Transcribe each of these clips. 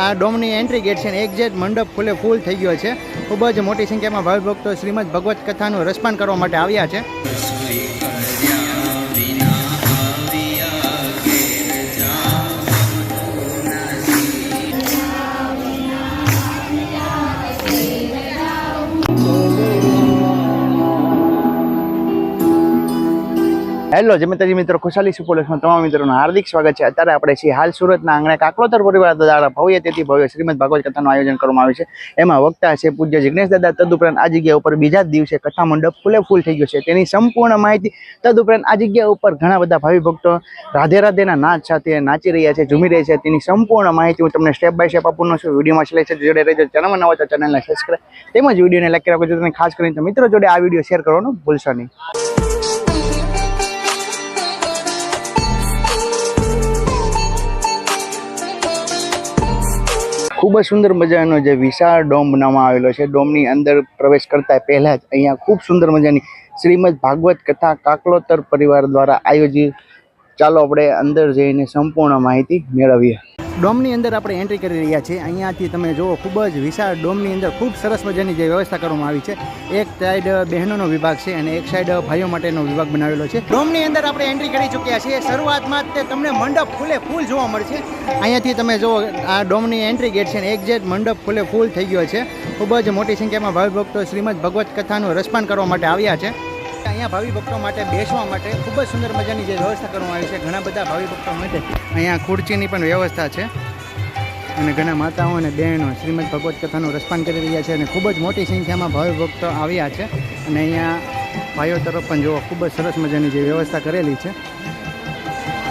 આ ડોમની entry gate છે ને એક્ઝેક્ટ મંડપ ફૂલે ફૂલ થઈ ગયો છે. ખૂબ જ મોટી સંખ્યામાં ભાવિભક્તો શ્રીમદ ભગવત કથાનું રસપાન કરવા માટે આવ્યા છે. હેલો જમિતાજી મિત્રો, ખુશાલી સુપોલેસમાં તમામ મિત્રોનું હાર્દિક સ્વાગત છે. અત્યારે આપણે છીએ હાલ સુરતના આંગણે કાકલોતર પરિવાર દ્વારા ભવ્ય તેથી ભવ્ય શ્રીમદ ભાગવત કથાનું આયોજન કરવામાં આવ્યું છે. એમાં વક્તા છે પૂજ્ય જિગ્નેશ દાદા. તદુપરાંત આ જગ્યા ઉપર બીજા દિવસે કથા મંડપ ફૂલે ફૂલ થઈ ગયો છે. તેની સંપૂર્ણ માહિતી તદુપરાંત આ જગ્યા ઉપર ઘણા બધા ભાવિ ભક્તો રાધે રાધેના નાચ સાથે નાચી રહ્યા છે, ઝૂમી રહ્યા છે. તેની સંપૂર્ણ માહિતી હું તમને સ્ટેપ બાય સ્ટેપ આપવાનો છું. વિડીયોમાં છેલ્લે છે જોડે રહેજો. ચેનલમાં નવા તો ચેનલને સબસ્ક્રાઈબ તેમજ વિડીયોને લાઈક રાખો છો ખાસ કરીને મિત્રો જોડે આ વીડિયો શેર કરવાનું ભૂલશો નહીં. ખૂબ જ સુંદર મજાનો જે વિશાળ ડોમ બનાવવામાં આવેલો છે. ડોમની અંદર પ્રવેશ કરતા પહેલાં જ અહીંયા ખૂબ સુંદર મજાની શ્રીમદ ભાગવત કથા કાકલોતર પરિવાર દ્વારા આયોજિત. ચાલો આપણે અંદર જઈને સંપૂર્ણ માહિતી મેળવીએ. ડોમની અંદર આપણે એન્ટ્રી કરી રહ્યા છીએ. અહીંયાથી તમે જુઓ, ખૂબ જ વિશાળ ડોમની અંદર ખૂબ સરસ મજાની જે વ્યવસ્થા કરવામાં આવી છે. એક સાઈડ બહેનોનો વિભાગ છે અને એક સાઈડ ભાઈઓ માટેનો વિભાગ બનાવેલો છે. ડોમની અંદર આપણે એન્ટ્રી કરી ચૂક્યા છીએ. શરૂઆતમાં તે તમને મંડપ ફૂલે ફૂલ જોવા મળશે. અહીંયાથી તમે જુઓ, આ ડોમની એન્ટ્રી ગેટ છે ને જે મંડપ ફૂલે ફૂલ થઈ ગયો છે. ખૂબ જ મોટી સંખ્યામાં ભાવિભક્તો શ્રીમદ ભગવત કથાનું રસપાન કરવા માટે આવ્યા છે. અહીંયા ભાવિ ભક્તો માટે બેસવા માટે ખૂબ જ સુંદર મજાની જે વ્યવસ્થા કરવામાં આવી છે. ઘણા બધા ભાવિ ભક્તો માટે અહીંયા ખુરચીની પણ વ્યવસ્થા છે. અને ઘણા માતાઓ અને બહેનો શ્રીમદ ભગવત કથાનું રસપાન કરી રહ્યા છે અને ખૂબ જ મોટી સંખ્યામાં ભાવિ ભક્તો આવ્યા છે. અને અહીંયા ભાઈઓ તરફ પણ જોવો, ખૂબ જ સરસ મજાની જે વ્યવસ્થા કરેલી છે.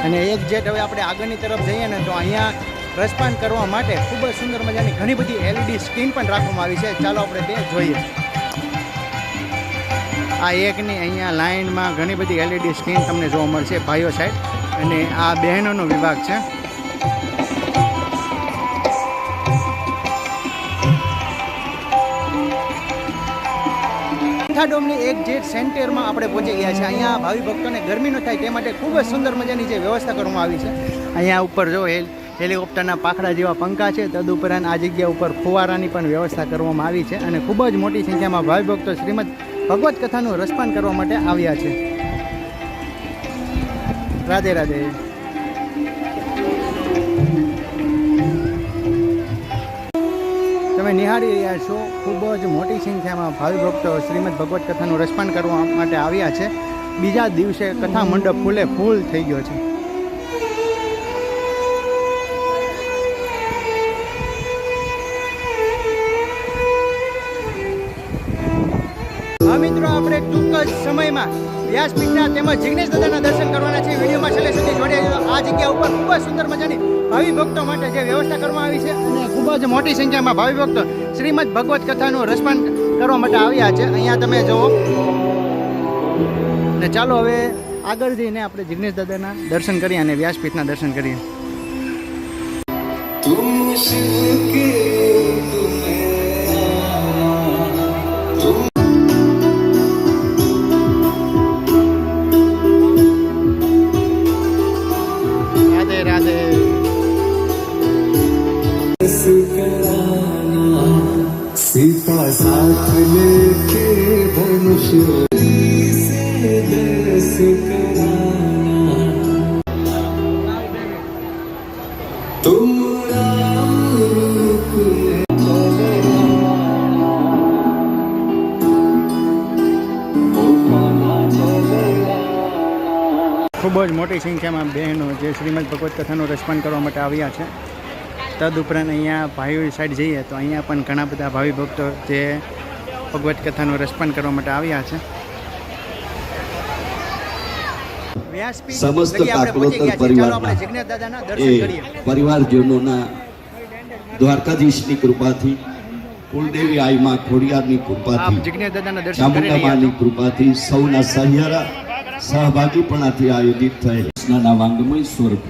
અને એક જેટ હવે આપણે આગળની તરફ જઈએ ને તો અહીંયા રસપાન કરવા માટે ખૂબ જ સુંદર મજાની ઘણી બધી એલઈડી સ્ક્રીન પણ રાખવામાં આવી છે. ચાલો આપણે તે જોઈએ. આ એકની અહીંયા લાઇનમાં ઘણી બધી એલઈડી સ્ક્રીન તમને જોવા મળશે, ભાઈઓ સાઈડ અને આ બહેનોનો વિભાગ છે. ડોમની એક જે સેન્ટરમાં આપણે પહોંચી ગયા છે અહીંયા ભાવિ ભક્તોને ગરમી ન થાય તે માટે ખૂબ જ સુંદર મજાની જે વ્યવસ્થા કરવામાં આવી છે. અહીંયા ઉપર જો હેલ, હેલિકોપ્ટરના પાખડા જેવા પંખા છે, તદુપરાંત આ જગ્યા ઉપર ફુવારાની પણ વ્યવસ્થા કરવામાં આવી છે. અને ખૂબ જ મોટી સંખ્યામાં ભાવિ ભક્તો શ્રીમદ ભગવત કથાનું રસપાન કરવા માટે આવ્યા છે. રાધે રાધે. તમે નિહાળી રહ્યા છો, ખૂબ જ મોટી સંખ્યામાં ભાવિ ભક્તો શ્રીમદ ભગવત કથાનું રસપાન કરવા માટે આવ્યા છે. બીજા દિવસે કથા મંડપ ફૂલે ફૂલ થઈ ગયો છે. સમયમાં વ્યાસપીઠના તેમજ જિગ્નેશ દાદાના દર્શન કરવાના છે. વિડીયોમાં છેલ્લે સુધી જોડાઈ આ જગ્યા ઉપર ખૂબ જ સુંદર મજાની ભાવિ ભક્તો માટે જે વ્યવસ્થા કરવામાં આવી છે અને ખૂબ જ મોટી સંખ્યામાં ભાવિ ભક્તો શ્રીમદ ભગવત કથાનું રસપાન કરવા માટે આવ્યા છે. અહીંયા તમે જુઓ. ને ચાલો હવે આગળ જઈને આપણે જિગ્નેશ દાદાના દર્શન કરીએ અને વ્યાસપીઠના દર્શન કરીએ. तुम ખૂબ જ મોટી સંખ્યામાં બહેનો જે શ્રીમદ ભગવત કથાનું રસપાન કરવા માટે આવ્યા છે. તદુપરાંત અહીંયા ભાઈઓ સાઈડ જઈએ તો અહીંયા પણ ઘણા બધા ભાવિ ભક્તો જે ભગવત કથાનું રસપાન કરવા માટે આવ્યા છે. સમસ્ત આપણે પરિવારના એ પરિવારજનોના દ્વારકાધીશની કૃપાથી કુલદેવી આઈમાં ખોડિયારની કૃપાથી ચામુંડા છો. કૃપાથી સૌના સહયારા સહભાગીપણાથી આયોજિત થયેલ કૃષ્ણના વાંગમય સ્વરૂપ.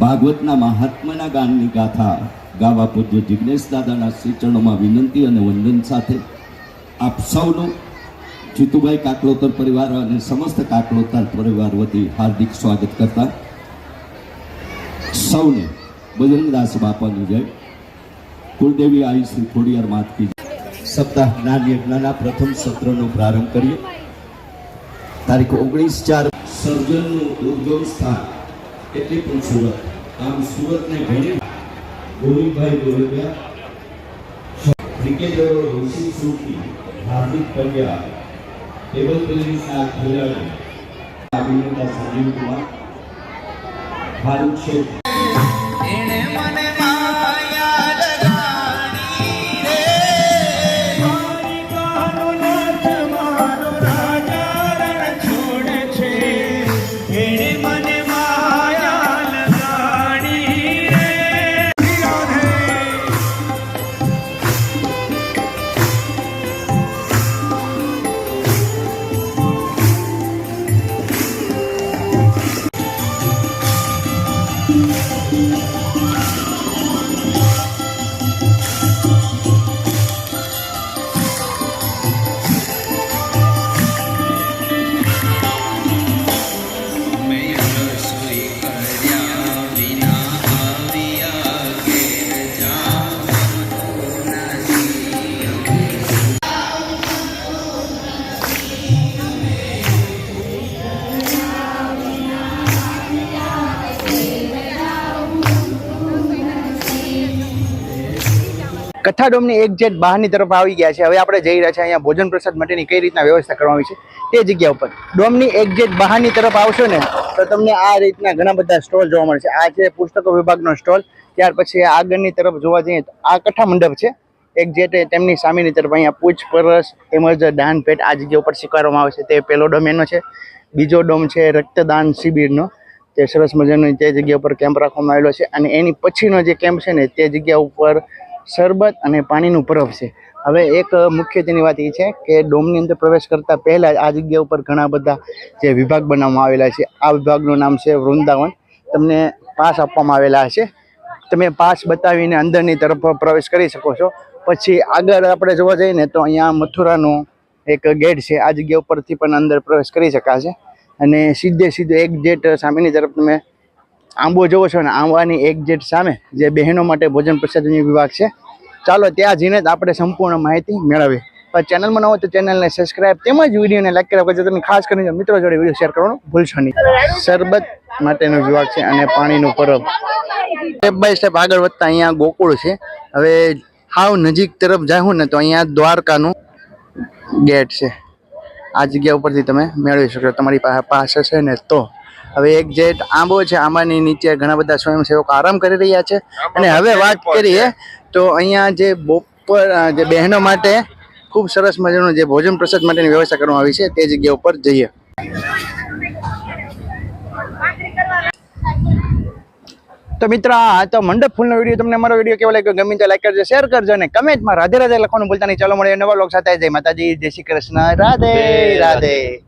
ભાગવતના મહાત્માના ગાનની ગાથા ગાવા પૂજ્ય જિજ્ઞેશ દાદાના શ્રીચરણોમાં વિનંતી અને વંદન સાથે આપ સૌનું જીતુભાઈ કાકલોતર પરિવાર અને સમસ્ત કાકલોતર પરિવાર વતી હાર્દિક સ્વાગત કરતા સૌને બજરંગદાસ બાપાની જય. કુળદેવી શ્રી ખોડિયાર માતકી. સપ્તાહ જ્ઞાન યજ્ઞના પ્રથમ સત્રનો પ્રારંભ કરીએ. તારીખ ઓગણીસ ચાર સર્જનનું ઉદ્ગમ સ્થાન એટલે પણ સુરત. આમ સુરતને ઘણી ગોવિંદભાઈ ગોરડિયા ક્રિકેટરો ઋષિ સુરતી, હાર્દિક પંડ્યા ટેબલ ટેનિસના ખેલાડી, અભિનેતા સંજીવ કુમાર ફારૂક શેખ કથા ડોમની એક જેટ બહારની તરફ આવી ગયા છે. હવે આપણે જઈ રહ્યા છે અહીંયા ભોજન પ્રસાદ માટેની કઈ રીતના વ્યવસ્થા કરવામાં છે તે જગ્યા ઉપર. ડોમની એક જેટ બહારની તરફ આવશો ને, તો તમને આ રીતના ઘણા બધા સ્ટોલ જોવા મળશે. આ છે પુસ્તકો વિભાગનો સ્ટોલ. ત્યાર પછી આગળની તરફ જોવા જઈએ તો આ કથા મંડપ છે. એક જેટે તેમની સામેની તરફ અહીંયા પૂછપરછ તેમજ દાન ભેટ આ જગ્યા ઉપર સ્વીકારવામાં આવે છે. તે પહેલો ડોમ એનો છે. બીજો ડોમ છે રક્તદાન શિબિરનો. તે સરસ મજાનો તે જગ્યા ઉપર કેમ્પ રાખવામાં આવેલો છે. અને એની પછીનો જે કેમ્પ છે ને, તે જગ્યા ઉપર શરબત અને પાણીનું પરબ છે. હવે એક મુખ્ય તેની વાત એ છે કે ડોમની અંદર પ્રવેશ કરતા પહેલા આ જગ્યા ઉપર ઘણા બધા જે વિભાગ બનાવવામાં આવેલા છે. આ વિભાગનું નામ છે વૃંદાવન. તમને પાસ આપવામાં આવેલા છે તમે પાસ બતાવીને અંદરની તરફ પ્રવેશ કરી શકો છો. પછી આગળ આપણે જોવા જઈએ ને તો અહીંયા મથુરાનું એક ગેટ છે. આ જગ્યા ઉપરથી પણ અંદર પ્રવેશ કરી શકાશે. અને સીધે સીધો એક જેટ સામેની તરફ તમે આંબો જોવો છો ને આંબાની એક જેટ સામે જે બહેનો માટે ભોજન પ્રસાદની વિભાગ છે. ચાલો ત્યાં જઈને જ આપણે સંપૂર્ણ માહિતી મેળવીએ. પણ ચેનલમાં ન તો ચેનલને સબસ્ક્રાઇબ તેમજ વિડીયોને લાઈક કર્યા પછી તમે ખાસ કરીને મિત્રો જોડે વીડિયો શેર કરવાનું ભૂલશો નહીં. શરબત માટેનો વિભાગ છે અને પાણીનું પરબ. સ્ટેપ બાય સ્ટેપ આગળ વધતા અહીંયા ગોકુળ છે. હવે હાવ નજીક તરફ જાઉં ને તો અહીંયા દ્વારકાનું ગેટ છે. આ જગ્યા ઉપરથી તમે મેળવી શકો. તમારી પાસે પાસે છે ને તો હવે એક જે આંબો છે આંબાની નીચે ઘણા બધા સ્વયંસેવકો આરામ કરી રહ્યા છે. અને હવે વાત કરીએ તો અહીંયા જે બપોર જે બહેનો માટે ખૂબ સરસ મજાનું જે ભોજન પ્રસાદ માટેની વ્યવસ્થા કરવામાં આવી છે તે જગ્યા ઉપર જઈએ. તો મિત્ર આ તો મંડપ ફૂલનો વીડિયો. તમને મારો વીડિયો કેવો લાગ્યો? ગમે તો લાઈક કરજો શેર કરજો અને કમેન્ટમાં રાધે રાધે લખવાનું ભૂલતા નહીં. ચાલો મળે નવા લોક સાથે. જય માતાજી જય શ્રી કૃષ્ણ. રાધે. રાધે.